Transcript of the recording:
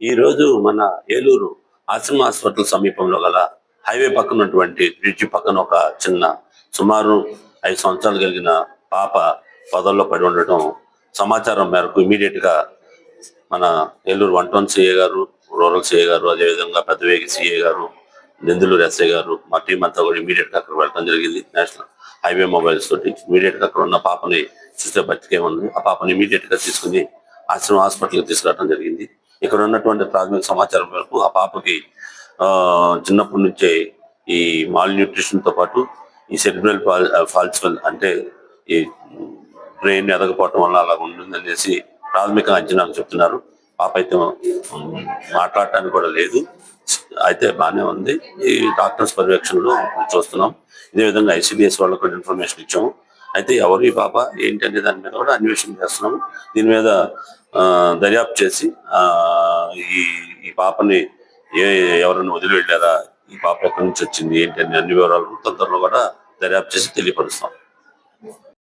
ఈ రోజు మన ఏలూరు ఆశ్రమ హాస్పిటల్ సమీపంలో గల హైవే పక్కన ఉన్నటువంటి బ్రిడ్జి పక్కన ఒక చిన్న సుమారు ఐదు సంవత్సరాలు కలిగిన పాప పొదల్లో పడి ఉండటం సమాచారం మేరకు ఇమీడియట్గా మన ఏలూరు వన్ టౌన్ సిఏ గారు రూరల్ సిఏ గారు అదేవిధంగా పెద్దవేగి సిఏ గారు నిందులూరు ఎస్ఐ గారు మా టీం అంతా కూడా ఇమీడియట్గా అక్కడ వెళ్ళడం జరిగింది. నేషనల్ హైవే మొబైల్స్ తోటి ఇమీడియట్గా అక్కడ ఉన్న పాపని చూస్తే బతికే ఉంది. ఆ పాపని ఇమీడియట్గా తీసుకుని ఆశ్రమ హాస్పిటల్కి తీసుకురావడం జరిగింది. ఇక్కడ ఉన్నటువంటి ప్రాథమిక సమాచారం వరకు ఆ పాపకి ఆ, చిన్నప్పటి నుంచే ఈ మాల్ న్యూట్రిషన్తో పాటు ఈ సెరిబ్రల్ ఫాల్స్ అంటే ఈ బ్రెయిన్ ఎదగపోవటం వల్ల అలా ఉంటుందనేసి ప్రాథమిక అంచనాలు చెప్తున్నారు. పాప అయితే మాట్లాడటానికి కూడా లేదు. అయితే బాగానే ఉంది. ఈ డాక్టర్స్ పర్యవేక్షణలో చూస్తున్నాం. ఇదే విధంగా ఐసిడిఎస్ వాళ్ళకు కూడా ఇన్ఫర్మేషన్ ఇచ్చాము. అయితే ఎవరు ఈ పాప? ఏంటి అనే దాని మీద కూడా అన్వేషణ చేస్తున్నాము. దీని మీద దర్యాప్తు చేసి ఆ, ఈ ఈ పాపని ఏ ఎవరైనా వదిలి వెళ్ళారా? ఈ పాప ఎక్కడి నుంచి వచ్చింది? ఏంటి? అని అన్ని వివరాలు తొందరలో కూడా దర్యాప్తు చేసి తెలియపరుస్తాం.